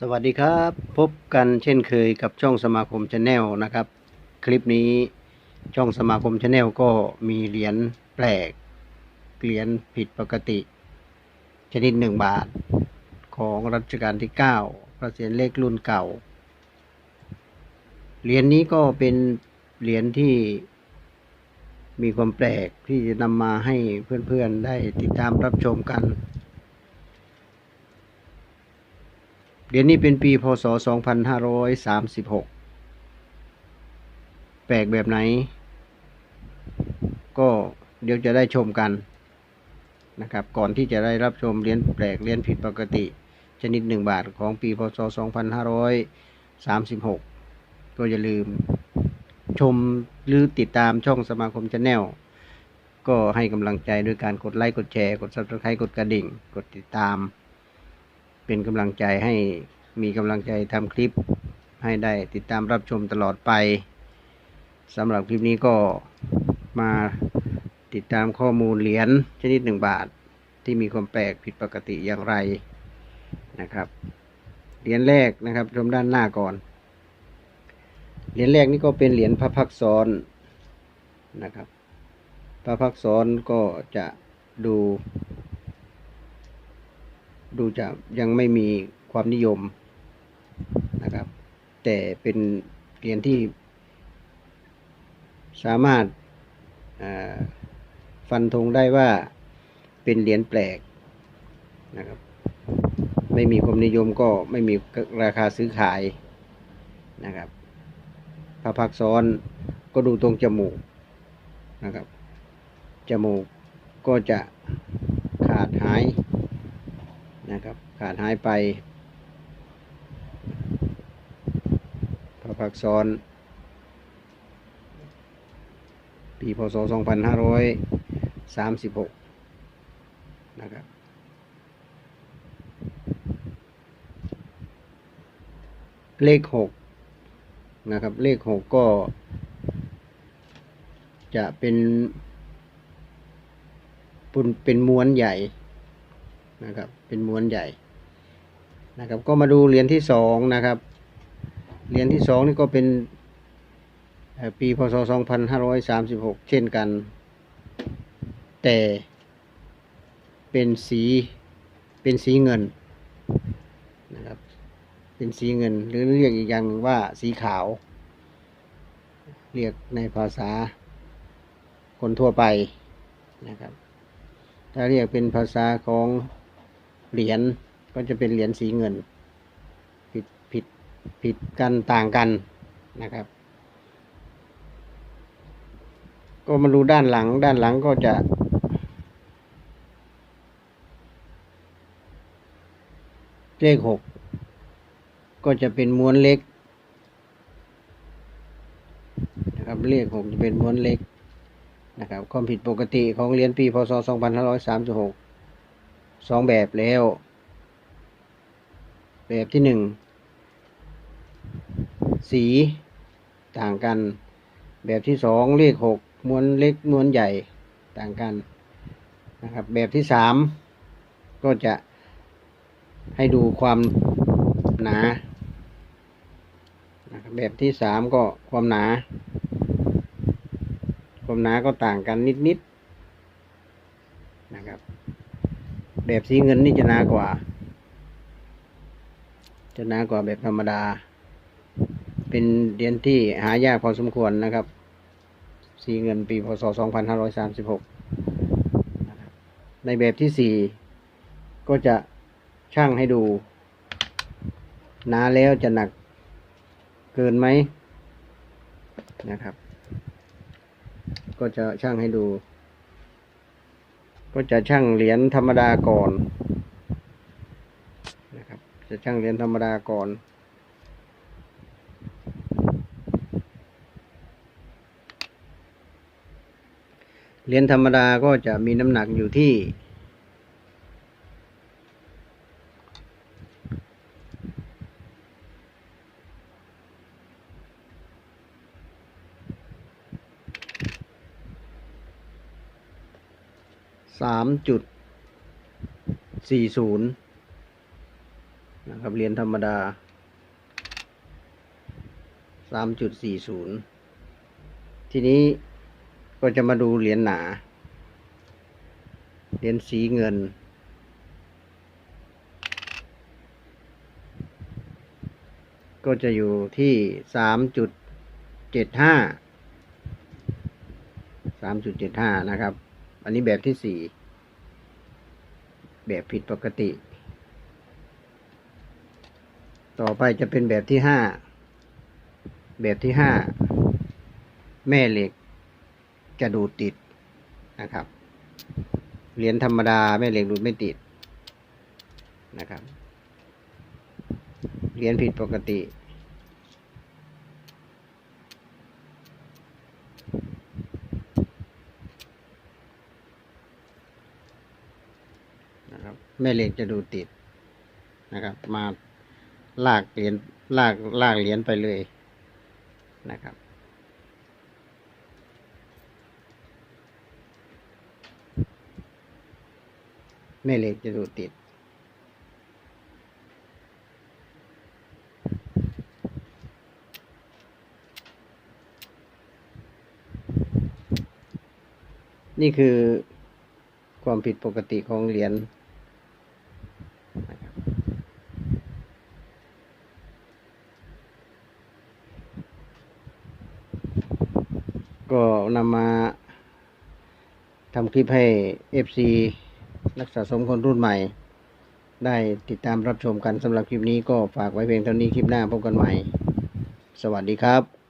สวัสดีครับ พบกันเช่นเคยกับช่องสมาคมชาแนลนะครับ คลิปนี้ช่องสมาคมชาแนลก็มีเหรียญแปลก เหรียญผิดปกติ ชนิดหนึ่งบาทของรัชกาลที่ 9 พระเศียรเลขรุ่นเก่า เหรียญนี้ก็เป็นเหรียญที่มีความแปลกที่จะนำมาให้เพื่อนๆได้ติดตามรับชมกัน เหรียญนี้เป็นปีพศ 2536 แปลกแบบไหน ก็เดี๋ยวจะได้ชมกันนะครับ ก่อนที่จะได้รับชมเรียญแปลกเรียญผิดปกติ ชนิด 1 บาทของปีพศ 2536 ก็อย่าลืมชมหรือติดตามช่องสมาคมชาแนลก็ให้กำลังใจด้วยการกดไลค์ กดแชร์ กด subscribe กดกระดิ่ง กดติดตาม เป็นกำลังใจให้มีกำลังใจทำคลิปให้ได้ติดตามรับชมตลอดไปสำหรับคลิปนี้ก็มาติดตามข้อมูลเหรียญชนิดหนึ่งบาทที่มีความแปลกผิดปกติอย่างไรนะครับเหรียญแรกนะครับชมด้านหน้าก่อนเหรียญแรกนี่ก็เป็นเหรียญพระพักตร์ซ้อนนะครับ พระพักตร์ซ้อนก็จะดู ดูจะยังไม่มีความนิยมนะครับ แต่เป็นเหรียญที่สามารถฟันธงได้ว่าเป็นเหรียญแปลกนะครับ ไม่มีความนิยมก็ไม่มีราคาซื้อขายนะครับพระพักซ้อนก็ดูตรงจมูกนะครับ จมูกก็จะขาดหาย นะครับ ขาดหายไปพระพักซ้อน ปีพศ 2536 นะครับเลข6นะครับ เลข6ก็ จะเป็นปุนเป็นม้วนใหญ่ นะครับ เป็นม้วนใหญ่นะครับ ก็มาดูเหรียญที่สองนะครับ เหรียญที่สองนี่ก็เป็นเอ่อปีพศ 2536 เช่นกัน แต่เป็นสีเป็นสีเงินนะครับ เป็นสีเงินหรือเรียกอีกอย่างหนึ่งว่าสีขาว เรียกในภาษาคนทั่วไปนะครับ ถ้าเรียกเป็นภาษาของ เหรียญก็จะเป็นเหรียญสีเงิน ผิดผิดผิดกันต่างกันนะครับ ก็มาดูด้านหลังด้านหลังก็จะ เลขหกก็จะเป็นม้วนเล็กนะครับเลขหกจะเป็นม้วนเล็กนะครับความผิดปกติของเหรียญปีพศ2536 สองแบบแล้ว แบบที่หนึ่งสีต่างกัน แบบที่สองเลขหกมวนเล็กมวนใหญ่ต่างกันนะครับ แบบที่สามก็จะให้ดูความหนาแบบที่สามก็ความหนา ความหนาก็ต่างกันนิดๆนะครับ แบบสีเงินนี่จะหนากว่า จะหนากว่าแบบธรรมดา เป็นเหรียญที่หายากพอสมควรนะครับ สีเงินปีพศ 2536 ในแบบที่สี่ก็จะช่างให้ดูหนาแล้วจะหนักเกินไหมนะครับ ก็จะช่างให้ดู ก็จะช่างเหรียญธรรมดาก่อนนะครับ จะช่างเหรียญธรรมดาก่อนเหรียญธรรมดาก็จะมีน้ำหนักอยู่ที่ สามจุดสี่ศูนย์นะครับเหรียญธรรมดาสามจุดสี่ศูนย์ทีนี้ก็จะมาดูเหรียญหนาเหรียญสีเงินก็จะอยู่ที่สามจุดเจ็ดห้าสามจุดเจ็ดห้านะครับ อันนี้แบบที่สี่ แบบผิดปกติ ต่อไปจะเป็นแบบที่ห้า แบบที่ห้า แม่เหล็กจะดูดติดนะครับ เหรียญธรรมดาแม่เหล็กดูดไม่ติดนะครับ เหรียญผิดปกติ นะครับ แม่เหล็กจะดูดติดนะครับ มาลากเหรียญลากลากเหรียญไปเลยนะครับ แม่เหล็กจะดูดติดนี่คือความผิดปกติของเหรียญนะครับก็ นำมาทำคลิปให้ FC นักสะสมคนรุ่นใหม่ ได้ติดตามรับชมกันสำหรับคลิปนี้ก็ฝากไว้เพียงเท่านี้คลิปหน้าพบกันใหม่ สวัสดีครับ